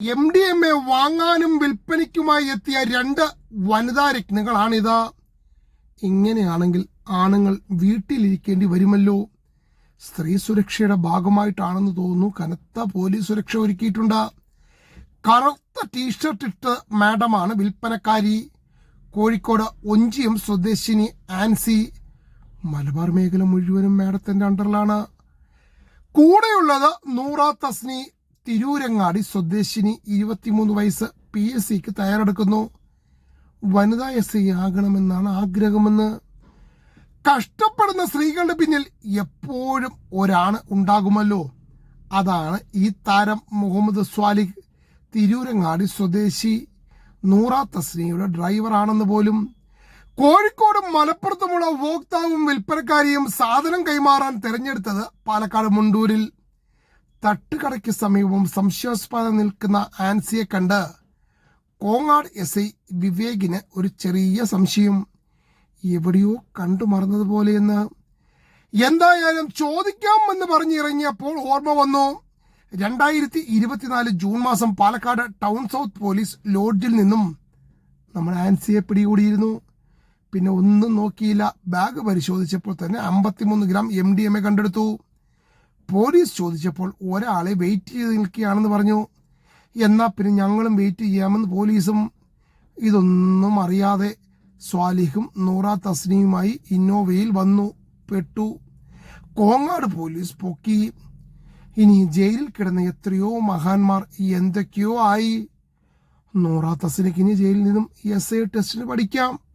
M D M A വാങ്ങാനും വിൽപ്പനയ്ക്കുമായി എത്തിയ രണ്ട് വനിതാ രത്നങ്ങളാണിത്. ഇങ്ങനെയാണെങ്കിൽ ആണുങ്ങൾ വീട്ടിലിരിക്കേണ്ടി വരുമല്ലോ. സ്ത്രീ സുരക്ഷയുടെ ഭാഗമായിട്ടാണെന്ന് തോന്നുന്നു. കനത്ത പോലീസ് സുരക്ഷ ഒരുക്കിയിട്ടുണ്ട്. കറുത്ത ടീഷർട്ട് ഇട്ട് മാഡമാണ് വിൽപ്പനക്കാരി. കോഴിക്കോട് ഒഞ്ചിയം സ്വദേശിനി ആൻസി. മലബാർ മേഖല മുഴുവനും മാഡത്തിന്റെ അണ്ടറിലാണ്. കൂടെയുള്ളത് നൂറ തസ്നി തിരൂരങ്ങാടി സ്വദേശിനി ഇരുപത്തിമൂന്ന് വയസ്സ് പി എസ് സിക്ക് തയ്യാറെടുക്കുന്നു. വനിതാ എസ് ഐ ആകണമെന്നാണ് ആഗ്രഹമെന്ന്. കഷ്ടപ്പെടുന്ന സ്ത്രീകളുടെ പിന്നിൽ എപ്പോഴും ഒരാണ് ഉണ്ടാകുമല്ലോ. അതാണ് ഈ താരം മുഹമ്മദ് സ്വാലിഖ് തിരൂരങ്ങാടി സ്വദേശി. നൂറ തസ്നിയുടെ ഡ്രൈവറാണെന്ന് പോലും. കോഴിക്കോടും മലപ്പുറത്തുമുള്ള ഉപഭോക്താവും വിൽപ്പനക്കാരിയും സാധനം കൈമാറാൻ തെരഞ്ഞെടുത്തത് പാലക്കാട് മുണ്ടൂരിൽ. തട്ടുകടയ്ക്ക് സമീപം സംശയാസ്പദം നിൽക്കുന്ന ആൻസിയെ കണ്ട് കോങ്ങാട് എസ് ഐ വിവേകിന് ഒരു ചെറിയ സംശയം. എവിടെയോ കണ്ടു മറന്നതുപോലെയെന്ന് എന്തായാലും ചോദിക്കാം ചോദിക്കാമെന്ന് പറഞ്ഞിറങ്ങിയപ്പോൾ ഓർമ്മ വന്നു. രണ്ടായിരത്തി ഇരുപത്തിനാല് ജൂൺ മാസം പാലക്കാട് ടൗൺ സൗത്ത് പോലീസ് ലോഡ്ജിൽ നിന്നും നമ്മൾ ആൻസിയെ പിടികൂടിയിരുന്നു. പിന്നെ ഒന്നും നോക്കിയില്ല. ബാഗ് പരിശോധിച്ചപ്പോൾ തന്നെ അമ്പത്തിമൂന്ന് gram M D M A കണ്ടെടുത്തു. പോലീസ് ചോദിച്ചപ്പോൾ ഒരാളെ വെയിറ്റ് ചെയ്ത് നിൽക്കുകയാണെന്ന് പറഞ്ഞു. എന്നാൽ പിന്നെ ഞങ്ങളും വെയിറ്റ് ചെയ്യാമെന്ന് പോലീസും ഇതൊന്നും അറിയാതെ സ്വാലിഹും നൂറ തസ്നിയുമായി ഇന്നോവയിൽ വന്നു പെട്ടു. കോങ്ങാട് പോലീസ് പൊക്കി. ഇനി ജയിലിൽ കിടന്ന എത്രയോ മഹാന്മാർ എന്തൊക്കെയോ ആയി. നൂറ തസ്നിക്ക് ഇനി ജയിലിൽ നിന്നും എസ് ഐ ടെസ്റ്റിന് പഠിക്കാം.